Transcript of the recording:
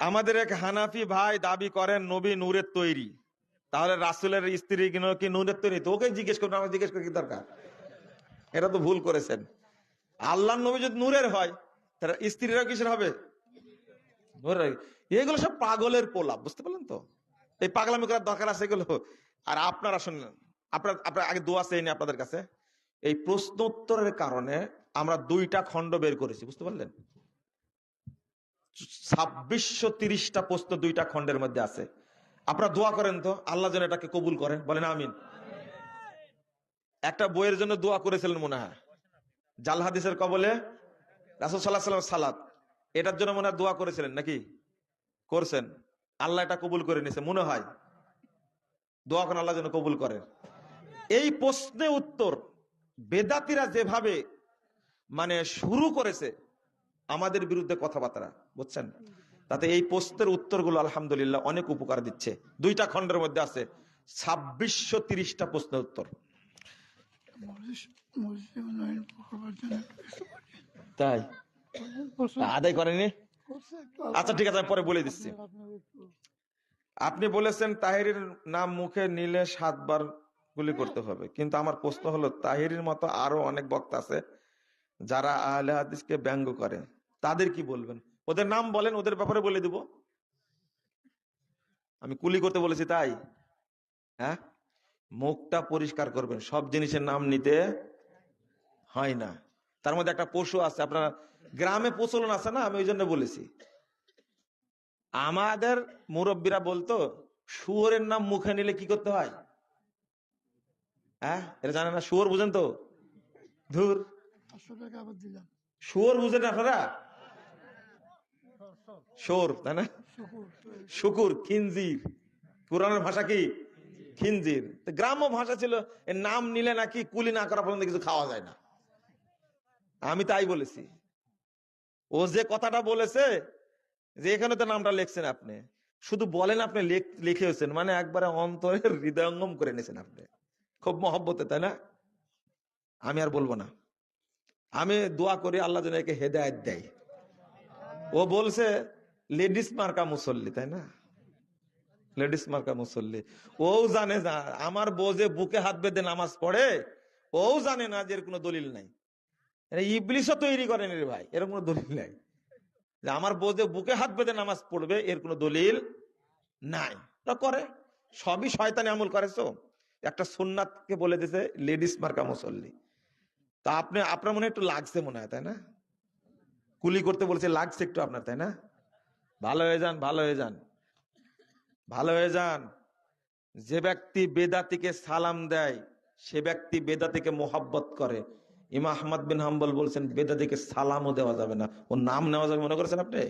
আমাদের এক হানাফি ভাই দাবি করেন, নবী নূরের তৈরি। তাহলে রাসুলের স্ত্রী কি নূরের তৈরি? তো ওকে জিজ্ঞেস করুন আমার জিজ্ঞেস করে কি দরকার? এটা তো ভুল করেছেন। আল্লাহ নবী যদি নূরের হয়, তাহলে স্ত্রীরা কিসের হবে? এগুলো সব পাগলের পোলা বুঝতে পারলেন তো? এই পাগলামি করার দরকার আছে এগুলো। আর আপনারা শুনলেন, আপনার আপনার আগে দোয়া চেয়ে আপনাদের কাছে। এই প্রশ্ন উত্তরের কারণে আমরা দুইটা খণ্ড বের করেছি, বুঝতে পারলেন? ছাব্বিশশো তিরিশটা প্রশ্ন দুইটা খণ্ডের মধ্যে আছে। আপনারা দোয়া করেন তো, আল্লাহ যেন এটাকে কবুল করেন বলেন আমিন। একটা বইয়ের জন্য দোয়া করেছিলেন মনে হয়। জাল হাদিসের কবলে রাসুল সাল্লাহ সালাদ এটার জন্য মনে হয় দোয়া করেছিলেন নাকি? করছেন। আল্লাহ এটা কবুল করে নিয়েছে মনে হয়। দোয়া করেন আল্লাহ যেন কবুল করেন এই প্রশ্নে উত্তর বেদাতিরা যেভাবে মানে শুরু করেছে আমাদের বিরুদ্ধে কথাবার্তা বুঝছেন? তাতে এই প্রশ্নের উত্তরগুলো আলহামদুলিল্লাহ অনেক উপকার দিচ্ছে। দুইটা খণ্ডের মধ্যে আছে। ছাব্বিশশো তিরিশটা প্রশ্নের উত্তর। তাই? আদায় করেনি? আচ্ছা ঠিক আছে আমি পরে বলে দিচ্ছি। আপনি বলেছেন তাহিরের নাম মুখে নিলে সাতবার গুলি করতে হবে। কিন্তু আমার প্রশ্ন হলো তাহিরের মতো আরও অনেক বক্তা আছে যারা আহলে হাদিসকে ব্যঙ্গ করে। তাদের কি বলবেন? ওদের নাম বলেন ওদের ব্যাপারে বলে দিব। আমি কুলি করতে বলেছি তাই? হ্যাঁ? মুখটা পরিষ্কার করবেন সব জিনিসের নাম নিতে হয় না। তার মধ্যে একটা পশু আছে আপনার গ্রামে প্রচলন আছে না? আমি ওই জন্য বলেছি। আমাদের মুরব্বীরা বলতো শুয়োরের নাম মুখে নিলে কি করতে হয়? হ্যাঁ? এটা জানে না শুয়োর বুঝেন তো? ধুর। শুয়োর বুঝেন আপনারা? শোর, তাই না? শুকুর, খিনজির। ভাষা কি? খিনজির। গ্রাম্য ভাষা ছিল নাম নিলে নাকি কুলি না করা পর্যন্ত কিছু খাওয়া যায় না। আমি তাই বলেছি। ও যে কথাটা বলেছে, যে এখানে তো নামটা লিখছেন আপনি। শুধু বলেন আপনি লেখ- লিখেছেন মানে একবারে অন্তরের হৃদয়ঙ্গম করে নিয়েছেন আপনি। খুব মহব্বতে, তাই না? আমি আর বলব না। আমি দোয়া করি আল্লাহ যেন একে হেদায়ত দেয়। ও বলছে লেডিস মার্কা মুসল্লি তাই না? লেডিস মার্কা মুসল্লি ও জানে না, আমার যে বুকে হাত বেঁধে নামাজ পড়ে ও জানে না যে এর কোনো দলিল নাই। ইবলিশও তৈরি করেন রে ভাই, এর কোনো দলিল নাই। যে আমার যে বুকে হাত বেঁধে নামাজ পড়বে, এর কোনো দলিল নাই। তা করে, সবই শয়তানি আমল করেছ একটা সুন্নাতকে বলে দিছে লেডিস মার্কা মুসল্লি তা আপনি, আপনার মনে একটু লাগছে মনে হয়, তাই না? কুলি করতে বলছে, লাগছে একটু আপনার, তাই না? ভালো হয়ে যান, ভালো হয়ে যান। ভালো হয়ে যান। যে ব্যক্তি বেদাতিকে সালাম দেয়, সে ব্যক্তি বেদাতিকে মোহাব্বত করে। ইমা আহমদ বিন হাম্বল বলছেন, বেদাতিকে সালামও দেওয়া যাবে না। ও নাম নেওয়া যাবে, মনে করেছেন আপনি?